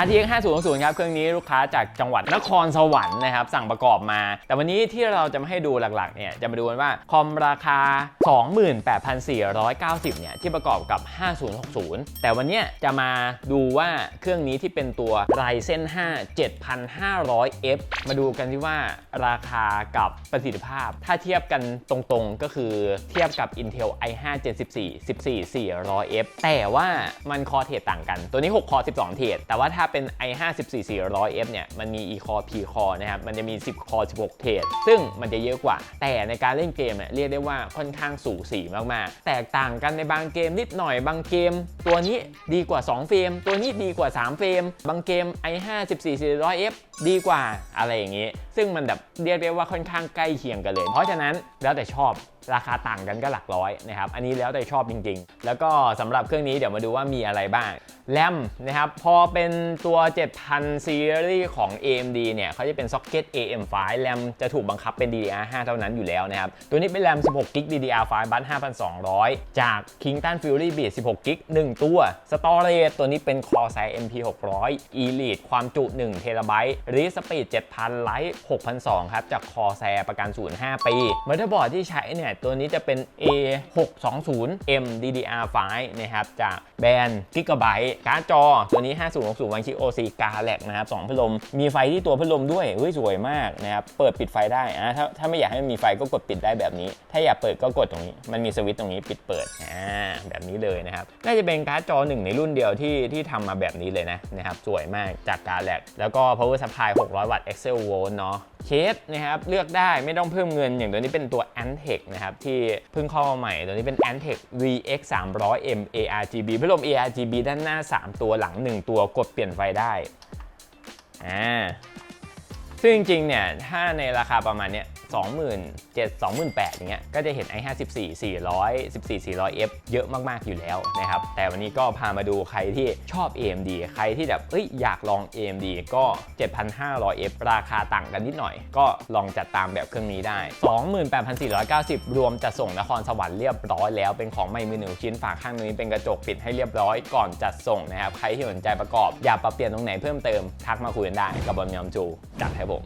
RTX 5060ครับเครื่องนี้ลูกค้าจากจังหวัดนครสวรรค์นะครับสั่งประกอบมา แต่วันนี้ที่เราจะมาให้ดูหลักๆเนี่ยจะมาดูกันว่าคอมราคา 28,490เนี่ยที่ประกอบกับ 5060 แต่วันนี้จะมาดูว่าเครื่องนี้ที่เป็นตัว Ryzen 5 7500F มาดูกันที่ว่าราคากับประสิทธิภาพ ถ้าเทียบกันตรงๆก็คือเทียบกับ Intel i5 Gen 14 14 400F แต่ว่ามันคอเทรดต่างกัน ตัวนี้ 6 คอ 12 เทรดแต่ว่าถ้าาเป็น i5 14 400F เนี่ย มันมี e core p core นะครับ มันจะมี 10 core 16 เทรดซึ่งมันจะเยอะกว่า แต่ในการเล่นเกมเนี่ยเรียกได้ว่าค่อนข้างสูสีมาก ๆ แตกต่างกันในบางเกมนิดหน่อย บางเกม ตัวนี้ดีกว่า 2 เฟรม ตัวนี้ดีกว่า 3 เฟรม บางเกม i5 14 400F ดีกว่าอะไรอย่างนี้ ซึ่งมันแบบเรียกได้ว่าค่อนข้างใกล้เคียงกันเลย เพราะฉะนั้นแล้วแต่ชอบราคาต่างกันก็หลักร้อยนะครับ อันนี้แล้วแต่ชอบจริง ๆ แล้วก็สำหรับเครื่องนี้เดี๋ยวมาดูว่ามีอะไรบ้างแรมนะครับ พอเป็นตัว 7000 ซีรีส์ของ AMD เนี่ยเขาจะเป็นซ็อกเก็ต AM5 แรมจะถูกบังคับเป็น DDR5 เท่านั้นอยู่แล้วนะครับ ตัวนี้เป็นแรม 16 g b DDR5 บัส5200 จาก Kingston Fury Beat 16 g 1ตัว Storage ตัวนี้เป็น Corsair MP600 Elite ความจุ1 t b Read Speed 7000 Lite 6002ครับจาก Corsair ประกันศูนย์5ปี Motherboard ที่ใช้เนี่ย ตัวนี้จะเป็น A620M DDR5 นะครับ จากแบรนด์ Gigabyte การ์ดจอ ตัวนี้ 5060 One Chip OC Galax นะครับ2พัดลม มีไฟที่ตัวพัดลมด้วยเฮ้ยสวยมากนะครับ เปิดปิดไฟได้อะถ้าถ้าไม่อยากให้มันมีไฟก็กดปิดได้แบบนี้ ถ้าอยากเปิดก็กดตรงนี้ มันมีสวิตช์ตรงนี้ปิดเปิดอ่าแบบนี้เลยนะครับ น่าจะเป็นการ์ดจอหนึ่งในรุ่นเดียวที่ที่ทำมาแบบนี้เลยนะนะครับสวยมากจาก Galax แล้วก็ power supply พาย 600 วัตต์ Excel Volt เนาะเคสนะครับเลือกได้ไม่ต้องเพิ่มเงินอย่างตัวนี้เป็นตัว Antec นะครับที่เพิ่งเข้ามาใหม่ ตัวนี้เป็น Antec VX 300M ARGB พัดลม ARGB ด้านหน้า 3 ตัวหลัง 1 ตัวกดเปลี่ยนไฟได้อ่าซึ่งจริงๆเนี่ยถ้าในราคาประมาณเนี้ย 27,000 28,000อย่างเงี้ยก็จะเห็น i54 400 14 400F เยอะมาก ๆ อยู่แล้วนะครับ แต่วันนี้ก็พามาดูใครที่ชอบ AMD ใครที่แบบเอ้ยอยากลอง AMD ก็ 7,500F ราคาต่างกันนิดหน่อย ก็ลองจัดตามแบบเครื่องนี้ได้ 28,490 รวมจัดส่งนครสวรรค์เรียบร้อยแล้วเป็นของใหม่มือหนึ่งชิ้นฝาข้างนี้เป็นกระจกปิดให้เรียบร้อยก่อนจัดส่งนะครับ ใครที่สนใจประกอบ อยากปรับเปลี่ยนตรงไหนเพิ่มเติมทักมาคุยกันได้กับบอลยอมจูจัดให้ผม